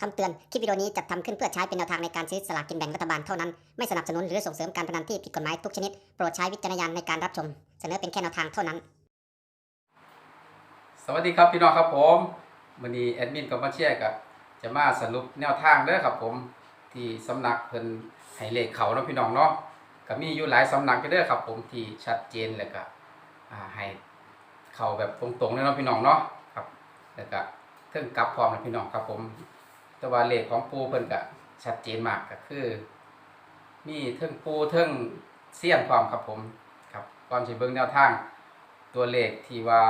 คำเตือน คลิปวิดีโอนี้จัดทำขึ้นเพื่อใช้เป็นแนวทางในการซื้อสลากกินแบ่งรัฐบาลเท่านั้น ไม่สนับสนุนหรือส่งเสริมการพนันที่ผิดกฎหมายทุกชนิด โปรดใช้วิจารณญาณในการรับชม เสนอเป็นแค่แนวทางเท่านั้น สวัสดีครับพี่น้องครับผมวันนี้แอดมินกับมาเชียร์กับจะมาสรุปแนวทางเด้อครับผมที่สำนักเพิ่นให้เลขเขาเนาะพี่น้องเนาะก็มีอยู่หลายสำนักอยู่เด้อครับผมที่ชัดเจนแล้วก็ให้เขาแบบตรงๆเลยเนาะพี่น้องเนาะครับแล้วก็เครื่องกลับพร้อมนะพี่น้องครับผม แต่ว่าเลขของปูเพิ่นก็ชัดเจนมากก็คือ มีเทิงปูเทิงเสี้ยนความครับผมครับก่อนสิเบิ่งแนวทาง ตัวเลขที่ว่า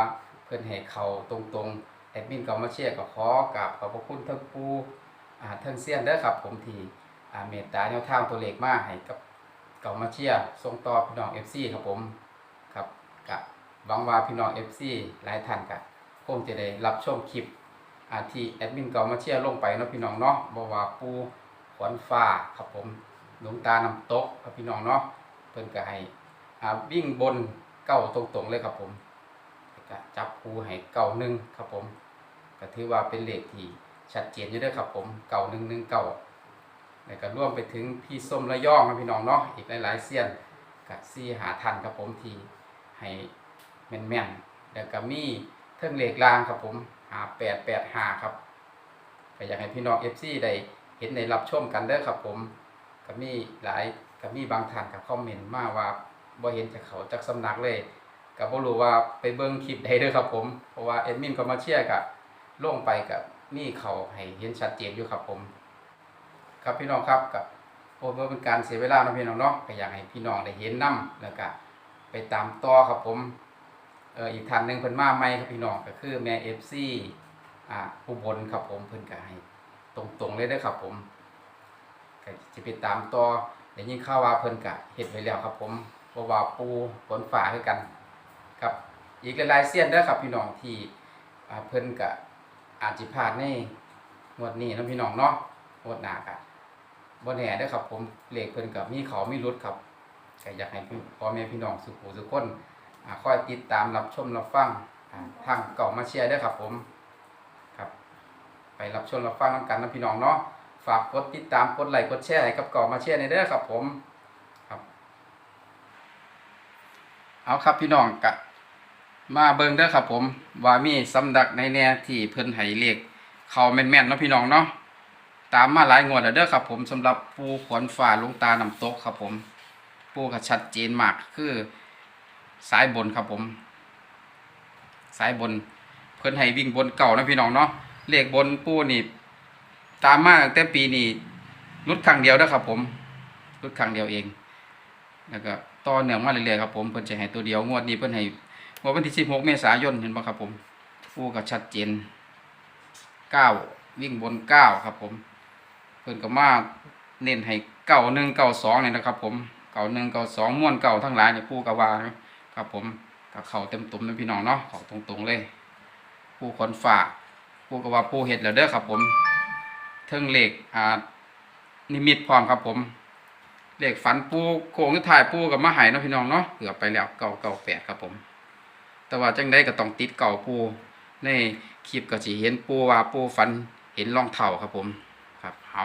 เพิ่นให้เขาตรงๆแอดมินก็มาเชียร์ก็ขอกราบขอบพระคุณทั้งผู้อ่าทั้งเซียนเด้อครับผมที่อ่าเมตตาแนวทางตัวเลขมาให้กับเก่ามาเชียร์ส่งต่อพี่น้อง FC ครับผมครับกะหวังว่าพี่น้อง FC หลายท่านก็คงจะได้รับชมคลิป อาที่แอดมินเก่ามาเชียร์ลงไปเนาะพี่น้องเนาะบ่ว่าปูขวัญฟ้าครับผมหลวงตาน้ำตกครับพี่น้องเนาะเพิ่นก็ให้อ่าวิ่งบนเก้าตรงๆเลยครับผมก็จับคูให้เก่าหนึ่งครับผมก็ถือว่าเป็นเลขที่ชัดเจนอยู่เด้วยครับผมเก่าหนึ่งหนึ่งเก่าแล้วก็ร่วมไปถึงพี่ส้มระยองนะพี่น้องเนาะอีกหลายๆเสี้ยนกับซี่หาทันครับผมที่ให้แม่นๆแล้วก็มีเทิงเหลขลางครับผมาแปดแปดหาครับก็อยากให้พี่น้องเอฟซีได้เห็นได้รับชมกันเด้อครับผมก็มีหลายก็มีบางท่านกับคอมเมนต์มาว่าบ่เห็นจากเขาจากสำนักเลยก็บ่รู้ว่าไปเบิ่งคลิปใดเด้อครับผมเพราะว่าแอดมินก็มาเชียร์กับลงไปกับมีเขาให้เห็นชัดเจนอยู่ครับผม ครับพี่น้องครับกับโอ้เพื่อเป็นการเสียเวลาเนาะพี่น้องเนาะก็อยากให้พี่น้องได้เห็นนํแล้วก็ไปตามต่อครับผม เอออีกท่านหนึ่งเพิ่นมาใหม่ครับพี่น้องก็คือแม่ FC อ่าผู้บนครับผมเพิ่นก็ให้ตรงๆเลยเด้อครับผมก็สิไปตามต่อได้ยินข่าวว่าเพิ่นก็เฮ็ดไว้แล้วครับผมเพราะว่าปูฝนฟ้าคือกันครับอีกหลายๆเสี้ยนเด้อครับพี่น้องที่อ่าเพิ่นก็อาจสิพลาดในงวดนี้นะพี่น้องเนาะงวดหน้าก็บ่แน่เด้อครับผมเลขเพิ่นก็มีเขามีรุดครับก็อยากให้พี่พอแม่พี่น้องสุขสุขคน อ่าคอยติดตามรับชมรับฟังอ่าทางเก่ามาเชียร์ด้อครับผมครับ ไปรับชมรับฟังนำกันนะพี่น้องเนาะฝากกดติดตามกดไลค์กดแชร์ให้กับเก่ามาเชียร์ในเด้อครับผมครับ เอาครับพี่น้องกะมาเบิ่งเด้อครับผมว่ามีสำนักในแน่ที่เพิ่นให้เลขเขาแม่นๆเนาะพี่น้องเนาะตามมาหลายงวดแล้วเด้อครับผมสำหรับปูขวนฝ่าหลวงตาน้ำตกครับผม ปูก็ชัดเจนมากคือ สายบนครับผม สายบน เพิ่นให้วิ่งบนเก่านะพี่น้องเนาะเลขบนปูนี่ตามมาตั้งแต่ปีนี้รุดครั้งเดียวเด้อครับ ผมรุดครั้งเดียวเอง แล้วก็ต่อเนื่องมาเรื่อยๆครับผมเพิ่นจะให้ตัวเดียวงวดนี้เพิ่นให้งวดวันที่16เมษายนเห็นบ่ครับผมปูก็ชัดเจน9วิ่งบน9ครับผม เพิ่นก็มาเน้นให้91 92นี่ยนะครับ ผม91 92ม่วนเก่าทั้งหลายเนี่ยปูก็ว่า ครับผมก็เขาเต็มตุ่มนะพี่น้องเนาะเข้าตรงๆเลยปูคนฝากปูก็ว่าปูเฮ็ดแล้วเด้อครับผมเทิงเหลขอ่านิมิตพร้อมครับผมเหลขฝันปูโค้งสุดท้ายปูกับมาใหายเนาะพี่น้องเนาะเกือบไปแล้วเก่าเก่าแปดครับผม แต่ว่าจังได้ก็ต้องติดเก่าปูในคลิปก็สิเห็นปูว่าปูฝันเห็นรองเท้าครับผมครับเอา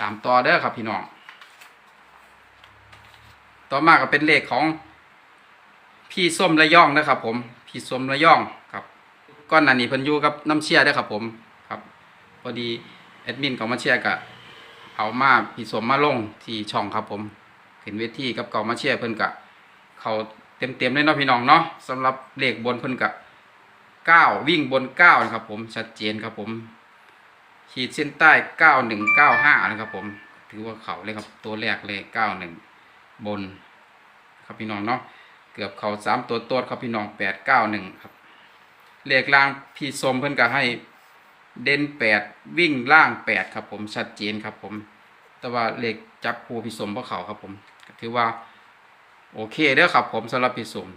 ตามต่อเด้อครับพี่น้องต่อมาก็เป็นเลขของ พี่ส้มระย่องนะครับผม พี่ส้มระย่องครับก้อนหนั้นนี้เพิ่นอยู่กับน้ำเชียร์เด้อครับผมครับพอดีแอดมินของมาเชียก็เอามาพี่ส้มมาลงที่ช่องครับผมขึ้นเวทีกับเก่ามาเชียเพิ่นก็เขาเต็มๆเลยเนาะพี่น้องเนาะสำหรับเลขบนเพิ่นก็เก้าวิ่งบนเก้านะครับผมชัดเจนครับผมขีดเส้นใต้เก้าหนึ่งเก้าห้านะครับผม ถือว่าเขาเลยครับตัวแรกเลยเก้าหนึ่งบน ครับพี่น้องเนาะ เกือบเขาสามตัวตัวครับพี่น้องแปดเก้าหนึ่งครับเลขล่างพี่สมเพิ่นก็ให้เด่นแปดวิ่งล่างแปดครับผมชัดเจนครับผม แต่ว่าเลขจับคูพี่สมพวกเขาครับผมถือว่าโอเคเด้อครับผมสำหรับพี่สม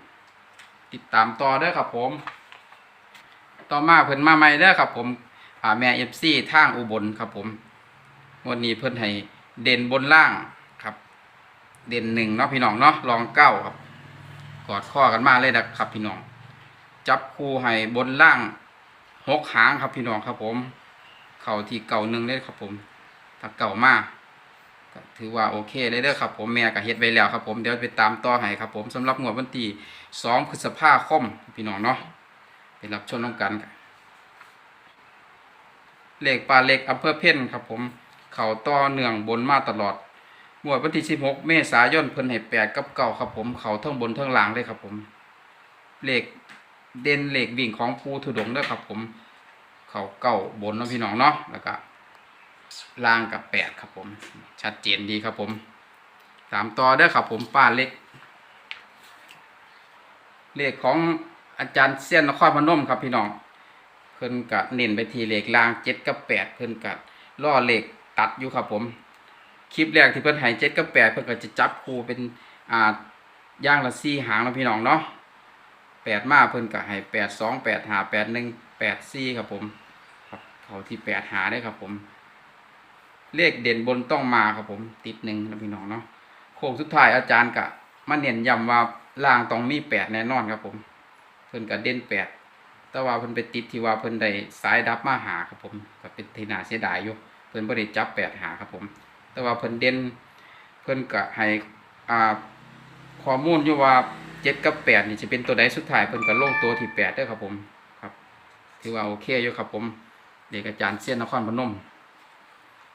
ติดตามต่อเด้อครับผม ต่อมาเพิ่นมาใหม่เด้อครับผมอ่าแม่เอฟซีทางอุบลครับผมวันนี้เพิ่นให้เด่นบนล่างครับ เด่นหนึ่งเนาะพี่น้องเนาะรองเก้าครับ กอดข้อกันมาเลยนะครับพี่น้อง จับคู่ให้บนล่างหกหางครับพี่น้องครับผม เข่าที่เก่าหนึ่งเลยครับผม ถ้าเก่ามากก็ถือว่าโอเคเลยเด้อครับผมแม่ก็เฮ็ดไว้แล้วครับผมเดี๋ยวไปตามต่อให้ครับผมสำหรับงวดวันที่2พฤษภาคมพี่น้องเนาะไปรับชมน้องกันครับเลขปลาเล็กอำเภอเพ่นครับผม เข่าต่อเนื่องบนมาตลอด งวดวันที่16เมษายนเพิ่นให้8กับเก่าครับผมเขาทั้งบนทั้งล่างเลยครับผมเหลขเด่นเหลขวิ่งของปูถุดงด้อครับผมเขาเก้าบนนะพี่น้องเนาะแล้วก็ล่างกับแปดครับผม ชัดเจนดีครับผมตามต่อเด้ครับผมป้าเล็กเลขของอาจารย์เซียนนครพนมครับพี่น้องเพิ่นกะเน้นไปที่เลขล่างเจ็ดกับแปดเพิ่นกะล่อเลขตัดอยู่ครับผม คลิปแรกที่เพิ่นให้เจ็ดกับแปดเพิ่นก็จะจับคู่เป็นอ่าย่างละสี่หางเนาะพี่น้องเนาะแปดมาเพิ่นก็ให้แปดสองแปดหาแปดหนึ่งแปดสี่ครับผมครับเขาที่แปดหาได้ครับผม เลขเด่นบนต้องมาครับผม ติดหนึ่งนะพี่น้องเนาะโค้งสุดท้ายอาจารย์กะมาเน้นย้ำว่าล่างต้องมีแปดแน่นอนครับผม เพิ่นก็เด่นแปดแต่ว่าเพิ่นไปติดที่ว่าเพิ่นได้สายดับมาหาครับผมก็เป็นทีน่าเสียดายอยู่เพิ่นบ่ได้จับแปดหาครับผม แต่ว่าเพิ่นเด่นเพิ่นก็ให้อ่าข้อมูลอยู่ว่าเจ็ดกับแปดนี่จะเป็นตัวใดสุดท้ายเพิ่นก็ลงตัวที่แปดด้ครับผมครับ ถือว่าโอเคอยู่ครับผมเด็กอาจารย์เซียนนครพนม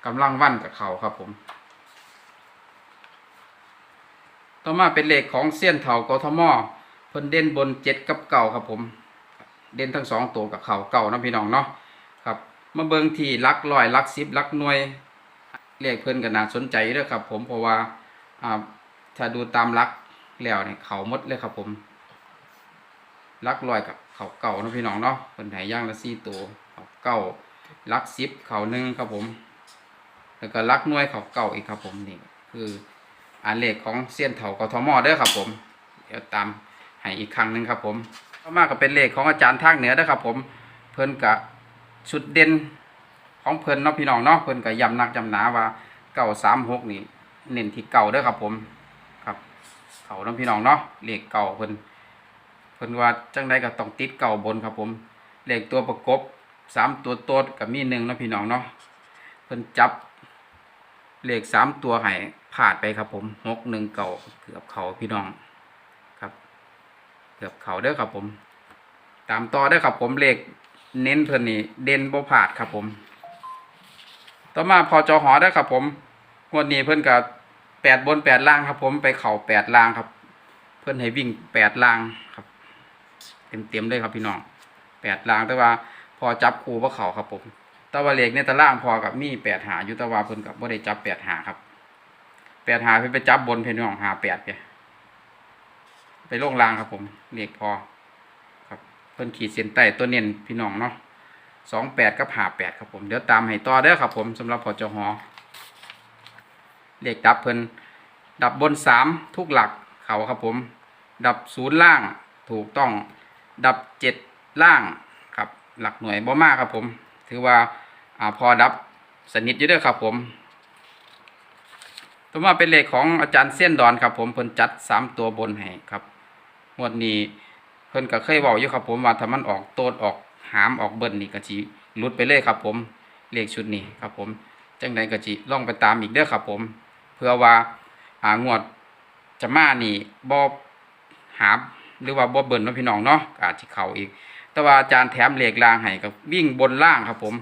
กำลังวันกับเขาครับผม ต่อมาเป็นเลขของเซียนเถากทมเพิ่นเด่นบนเจ็ดกับเก่าครับผม เด่นทั้งสองตัวกับเขาเก่านะพี่น้องเนาะครับมาเบิ่งที่ลักลอยลักสิบลักหน่วย เลขเพิ่อนก็น่าสนใจด้อครับ ผมเพราะว่าถ้าดูตามลักแล้วเนี่ยเขาหมดเลยครับ ผมลักลอยกับเขาเก่านะพี่น้องเนาะเพิ่นใหายย่างละสี่ตัวเขาเก่าลักสิบเขาหนึ่งครับผม แล้วก็ลักน่วยเขาเก่าอีกครับผมนี่คืออันเลขของเซียนเถากทมเด้อครับ ผมเดี๋ยวตามให้อีกครั้งหนึ่งครับ ผมต่อมาก็เป็นเลขของอาจารย์ทางเหนือเด้อครับ ผมเพิ่นกะชุดเด่น ของเพิ่นเนาะพี่น้องเนาะเพิ่นกะย้ำนักย้ำหนาว่าเก่าสามหกนี่เน้นที่เก่าเด้อครับผมครับเขาเนาะพี่น้องเนาะเลขเก่าเพิ่นเพิ่นว่าจังใดก็ต้องติดเก่าบนครับผมเลขตัวประกบสามตัวโต๊ดกับมีหนึ่งเนาะพี่น้องเนาะเพิ่นจับเลขสามตัวให้พลาดไปครับผมหกหนึ่งเก่าเกือบเขาพี่น้องครับ เกือบเขาเด้อครับผม ตามต่อเด้อครับผมเลขเน้นเพิ่นนี่เด่นบ่พาดครับผม ต่อมาพอจอหอเด้ครับผมงวดนี้เพิ่อนก็แปดบนแปดล่างครับ ผมไปเข่าแปดล่างครับ เพิ่อนให้วิ่งแปดล่างครับ เต็มเต็มเลยครับพี่น้องแปดล่างแต่ว่าพอจับคูว่าเข่าครับผมต่ว่าเลขในตารางพอกับมีแปดหาอยู่ต่ว่าเพิ่อนกับบ่ได้จับแปดหาครับแปดหาเพิ่นไปจับบนเพิ่นน้องหาแปดไปไปลงล่างครับผมเลขพอ ครับ เพิ่นขีดเส้นใต้ตัวเน้นพี่น้องเนาะ สองแปดกับหาแปดครับผมเดี๋ยวตามให้ต่อเด้อครับผมสำหรับพอจหอเลขดับเพิ่นดับบนสามทุกหลักเขาครับผม ดับศูนย์ล่างถูกต้อง ดับเจ็ดล่างครับ หลักหน่วยบ่มากครับผม ถือว่าอ่าพอดับสนิทอยู่เด้อครับผมต่อมาเป็นเลขของอาจารย์เส้นดอนครับผมเพิ่นจัดสามตัวบนให้ครับงวดนี้เพิ่นก็เคยบอกอยู่ครับผมว่าถ้ามันออกโตดออก หามออกเบิ้ลนี่ก็สิหลุดไปเลยครับผมเลขชุดนี้ครับผมจังใดก็สิล่องไปตามอีกเด้อครับผม เพื่อว่าอางวดจะมานี่บ่หามหรือว่าบ่เบิ้ลเนาะพี่น้องเนาะก็อาจสิเข้าอีก แต่ว่าอาจารย์แถมเหลขล่างให้กับวิ่งบนล่างครับผม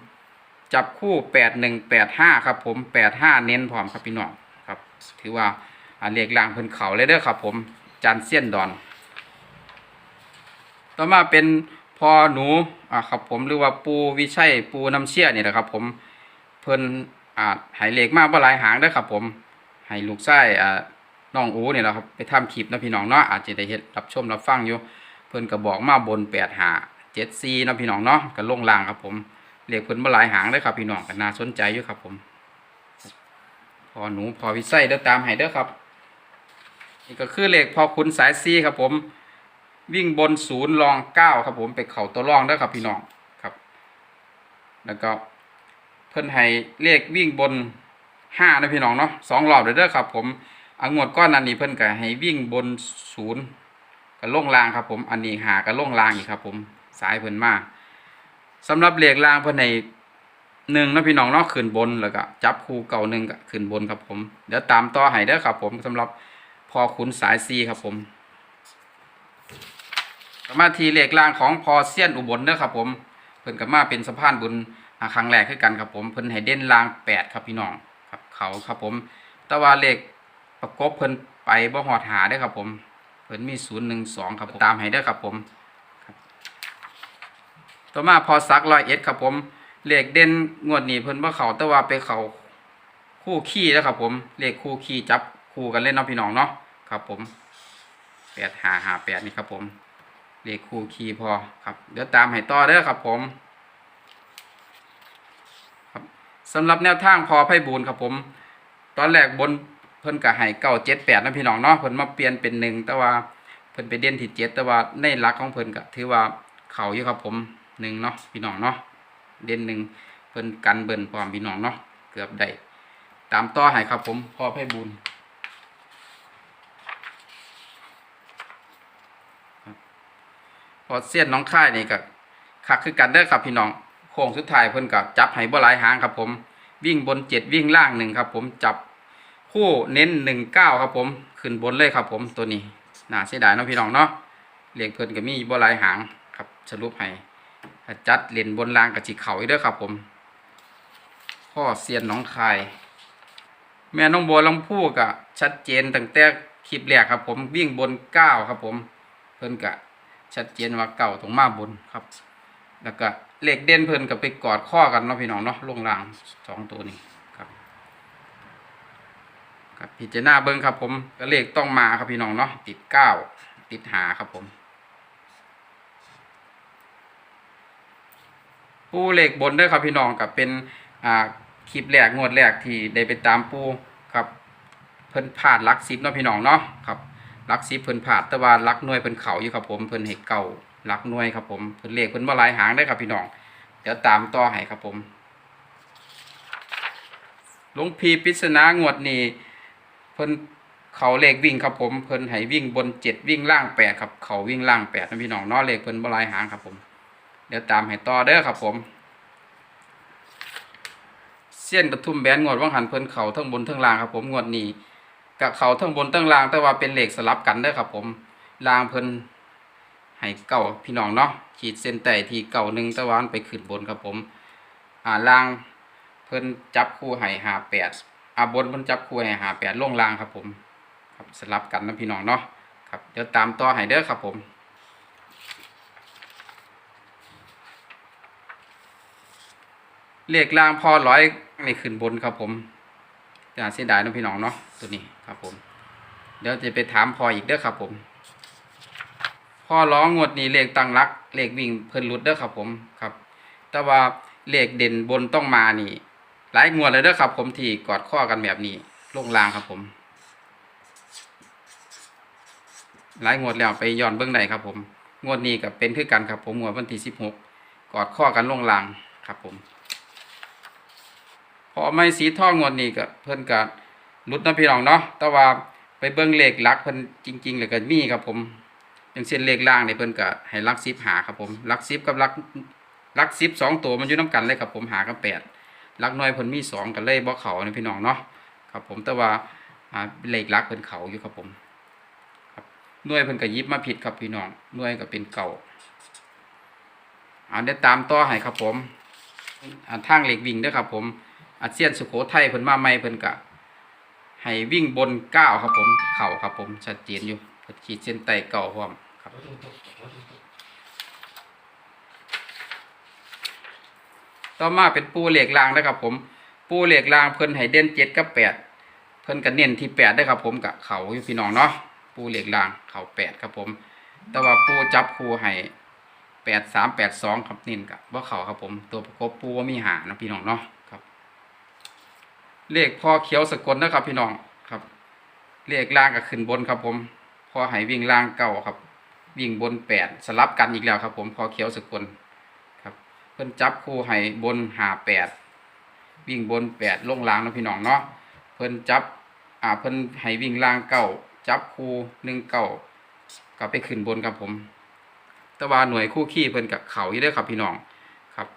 จับคู่แปดหนึ่งแปดห้าครับผมแปดห้าเน้นพร้อมครับพี่น้องครับ ถือว่าอ่าเลขล่างเพิ่นเข่าเลยเด้อครับผมจารย์เสี้ยนดอน ต่อมาเป็น พอหนูอ่าครับผมหรือว่าปูวิชัยปูน้ำเชี่ยนี่แหละครับผมเพิ่นอ่าหายเหล็กมากบ่หลายหางได้ครับผมให้ลูกไส้อ่าน้องอูนี่แหละครับไปทำคลิปนะพี่น้องเนาะอาจจะได้เฮ็ดรับชมรับฟังอยู่ เพิ่นก็บอกมาบนแปดหาเจ็ดซีนะพี่น้องเนาะก็ลงล่างครับผมเหล็กเพิ่นบ่หลายหางได้ครับพี่น้องก็น่าสนใจอยู่ครับผมพอหนูพอวิชัยเด้อตามให้เด้อครับนี่ก็คือเหล็กพอคุณสายซีครับผม วิ่งบนศูนย์รองเก้าครับผมไปเข่าตัวรองเด้ครับพี่น้องครับ แล้วก็เพิ่นให้เลขวิ่งบนห้านะพี่น้องเนาะสองรอบเด้อเด้อครับ ผมอังวดก้อนนั้นนี่เพิ่นก็ให้วิ่งบนศูนย์กับล่งรางครับ ผมอันนี้หากับล่งรางอีกครับ ผมสายเพิ่นมาสำหรับเลขรางเพิ่นให้หนึ่งนะพี่น้องเนาะขึ้นบนแล้วก็จับคู่เก่าหนึ่งก็ขึ้นบนครับผม เดี๋ยวตามต่อให้เด้อครับ ผมสำหรับพอขุนสายซีครับผม มาทีเลขล่างของพอเซียนอุบลเด้อครับผมเพิ่นก็มาเป็นสะพานบุญอาครั้งแรกคือกันครับผมเพิ่นให้เด่นล่างแปดครับพี่น้องครับเขาครับผมแต่ว่าเลขประกบเพิ่นไปบ่ฮอดหาเด้ครับผมเพิ่นมีศูนย์หนึ่งสองครับผมตามให้เด้ครับผมต่อมาพอซักร้อยเอ็ดครับผมเลขเด่นงวดนี้เพิ่นบ่เขาแต่ว่าไปเขาคู่ขี้แล้วครับผมเลขคู่ขี้จับคู่กันเล่นเนาะพี่น้องเนาะครับผมแปดหาหาแปดนี่ครับผม เลขคู่คีย์พอครับ เดี๋ยวตามให้ต่อเด้อครับผมครับสำหรับแนวทางพอไพ่บูนครับผม ตอนแรกบนเพิ่นกะให้เก้าเจ็ดแปดนะพี่น้องเนาะเพิ่นมาเปลี่ยนเป็นหนึ่งแต่ว่าเพิ่นไปเด่นที่เจ็ดแต่ว่าในหลักของเพิ่นก็ถือว่าเข่าอยู่ครับผมหนึ่งเนาะพี่น้องเนาะเด่นหนึ่งเพิ่นกันเบิ่นพร้อมพี่น้องเนาะเกือบได้ตามต่อให้ครับผมพอไพ่บูน พอเสี้ยนน้องค่ายนี่ก็คักคือกันเด้อครับพี่น้องโค้งสุดท้ายเพิ่นก็จับให้บ่หลายหางครับผม วิ่งบนเจ็ดวิ่งล่างหนึ่งครับ ผมจับคู่เน้นหนึ่งเก้าครับผมขึ้นบนเลยครับผมตัวนี้น่าเสียดายเนาะพี่น้องเนาะเลขเพิ่นก็มีบ่หลายหางครับสรุปให้จัดเล่นบนล่างกับจีเข่าอีกเด้อครับผมพ่อเซียนน้องคาย แม่น้องบัวลำพูก็ชัดเจนตั้งแต่คลิปแรกครับผมวิ่งบนเก้าครับผมเพิ่นก็ ชัดเจนว่าเก่าตรงมาบนครับ แล้วก็เหล็กเด่นเพิ่นกับไปกอดข้อกันเนาะพี่น้องเนาะลงรางสองตัวนี้ครับครับพิจารณาเบิ้งครับผมก็เลขต้องมาครับพี่น้องเนาะติดเก้าติดหาครับผมปูเหล็กบนเด้วยครับพี่น้องกับเป็นอ่าคลิปแรกงวดแรกที่ได้ไปตามปูครับเพิ่นพลาดหลักซิปเนาะพี่น้องเนาะครับ ลักซิเพิ่นผาดแต่ว่าลักหน่วยเพิ่นเขาอยู่ครับผมเพิ่นเห็เก่าลักหน่วยครับผมเพิ่นเลขเพิ่นบ่หลายหางได้ครับพี่น้องเดี๋ยวตามต่อให้ครับผมหลวงพีปิศนางวดนี้เพิ่นเขาเลขวิ่งครับผมเพิ่นให้วิ่งบนเจ็ดวิ่งล่างแปดครับเขาวิ่งล่างแปดนะพี่น้องนาะเลขเพิ่นบ่หลายหางครับผม เดี๋ยวตามให้ต่อเด้อครับผมเส้นกระทุ่มแบนงวดว่างหันเพิ่นเขาทั้งบนทั้งล่างครับผมงวดนี้ กับเขาทั้งบนทั้งล่าง แต่ว่าเป็นเหล็กสลับกันเด้อครับ ผมล่างเพิ่นให้เก่าพี่น้องเนาะขีดเส้นใต้ที่เก่าหนึ่งต่ว่ามันไปขึ้นบนครับผม อ่าล่างเพิ่นจับคู่ให้หาแปดอ่าบนเพิ่นจับคู่ให้หาแปดล่งล่างครับ ผม ครับสลับกันนะพี่น้องเนาะครับเดี๋ยวตามต่อให้เด้อครับผมเลขล่างพอร้อยนี่ขึ้นบนครับผม อย่เสียดายนะพี่น้องเนาะตัวนี้ครับผมเดี๋ยวจะไปถามพออีกเด้อครับผมพ่อร้องงวดนี้เลขตั้งรักเลขวิ่งเพิ่นรุดเด้อครับผมครับ แต่ว่าเลขเด่นบนต้องมานี่ หลายงวดเลยเด้อครับ ผมที่กอดข้อกันแบบนี้ลงรางครับผม หลายงวดแล้วไปย้อนเบื้องใดครับผม งวดนี้กับเป็นคือกันครับผมงวดวันที่สิบหกกอดข้อกันลงรางครับผม พอไม่สีทองงวดนี้ก็เพิ่นก็ลุดนะพี่น้องเนาะแต่ว่าไปเบิ่งเลขลักเพิ่นจริงๆแล้วก็มีครับผมอย่างเช่นเลขล่างนี่เพิ่นก็ให้ลัก10หาครับผมลัก10กับลักลัก10สองตัวมันอยู่นํกันเลยครับผมหากับแปดลักน้อยเพิ่นมีสองกันเลยบ่เข้านะพี่น้องเนาะครับผมแต่ว่าเลขลักเพิ่นเขาอยู่ครับผมครับหน่วยเพิ่นก็ยิบมาผิดครับพี่น้องหน่วยก็เป็นเก่าอ่าได้ตามต่อให้ครับผมอ่าทางเหลขวิ่งด้อครับผม อาเซียนสุโขทัยเพิ่นมาใหม่เพิ่นกะให้วิ่งบนเก้าครับผม เข่าครับผมชัดเจนอยู่ขีดเส้นใต้เก่าพร้อมครับ ต่อมาเป็นปูเหล็กรางนะครับผม ปูเหล็กรางเพิ่นให้เด่นเจ็ดกับแปดเพิ่นก็เน้นที่แปดได้ครับผมกะเข่าอยู่พี่น้องเนาะปูเหล็กรางเข่าแปดครับผม แต่ว่าปูจับคูให้แปดสามแปดสองครับเน้นกะว่าเข่าครับผม ตัวประกบปูว่ามีหานะพี่น้องเนาะ เลขพอเขียวสกลนะครับ พี่น้องครับ เลขล่างก็ขึ้นบนครับ ผมพอให้วิ่งล่างเก่าครับ วิ่งบนแปดสลับกันอีกแล้วครับ ผมพอเขียวสกลครับ เพิ่นจับคู่ให้บนหาแปดวิ่งบนแปดลงล่างนะพี่น้องเนาะเพิ่นจับอ่าเพิ่นให้วิ่งล่างเก่าจับคู่หนึ่งเก่าก็ไปขึ้นบนครับผมต่ว่าหน่วยคู่ขี้เพิ่นกับเขาอยู่ด้อครับพี่น้องครับ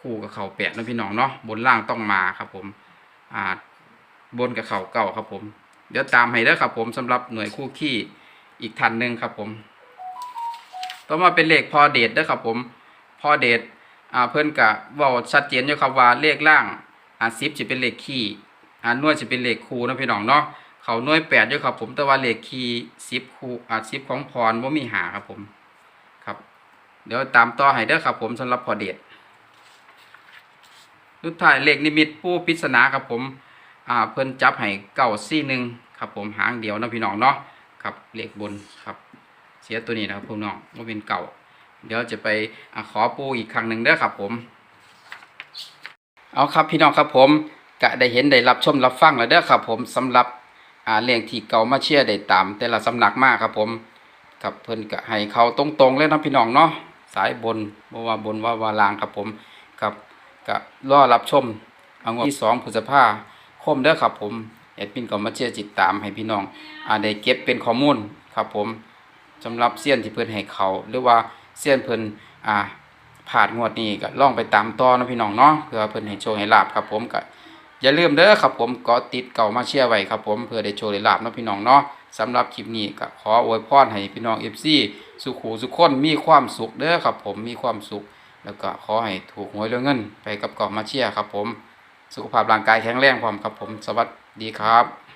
คู่กับเขาแปดนะพี่น้องเนาะบนล่างต้องมาครับผม อ่าบนกับเข่าเก่าครับผม เดี๋ยวตามให้เด้อครับผมสำหรับหน่วยคู่ขี้อีกทันหนึ่งครับผม ต่อมาเป็นเลขพอเดทเด้อครับผม พอเดทอ่าเพิ่นกะเว้าชัดเจนอยู่ครับว่าเลขล่างอ่าสิบจะเป็นเลขขี้อ่าหน่วยจะเป็นเลขคูนะพี่น้องเนาะเขาหน่วยแปดอยู่ครับผมแต่ว่าเลขคีสิบคูอ่าสิบของพรว่ามีหาครับผมครับ เดี๋ยวตามต่อให้เด้อครับผมสำหรับพอเดท สุดท้ายเลขนิมิตผู้ปริศนาครับผมอ่าเพิ่นจับให้เก้าซี่หนึ่งครับผมหางเดียวนะพี่น้องเนาะครับเลขบนครับ เสียตัวนี้นะครับพี่น้องว่าเป็นเก่า เดี๋ยวจะไปอขอปูอีกครั้งหนึ่งเด้อครับผม เอาครับพี่น้องครับผมกะได้เห็นได้รับชมรับฟังแล้วเด้อครับผมสำหรับอ่าเรื่องที่เก่ามาเชียร์ได้ตาม แต่ละสำนักมากครับผมกับเพิ่นกะให้เขาตรงๆเลยนะพี่น้องเนาะสายบนบ่ว่าบนว่าว่าลางครับผมกับ กะรอรับชมเอางวดที่สองพฤษภาคมเด้อครับผมแอดมินก็มาเชียร์จิตตามให้พี่น้องอ่าได้เก็บเป็นข้อมูลครับผมสำหรับเซียนที่เพิ่นให้เขา หรือว่าเซียนเพิ่นอ่าผ่านงวดนี้ก็ล่องไปตามต่อนะพี่น้องเนาะเพื่อเพิ่นให้โชคให้ลาบครับผมก็อย่าลืมเด้อครับผมก็ติดเก่ามาเชียร์ไว้ครับผมเพื่อได้โชคได้ลาบนะพี่น้องเนาะสำหรับคลิปนี้ก็ขออวยพรให้พี่น้อง FC สุขูสุขคนมีความสุขเด้อครับผมมีความสุข แล้วก็ขอให้ถูกหวยเรื่องเงิน ไปกับกอบมาเชียครับผม สุขภาพร่างกายแข็งแรงพร้อมครับผม สวัสดีครับ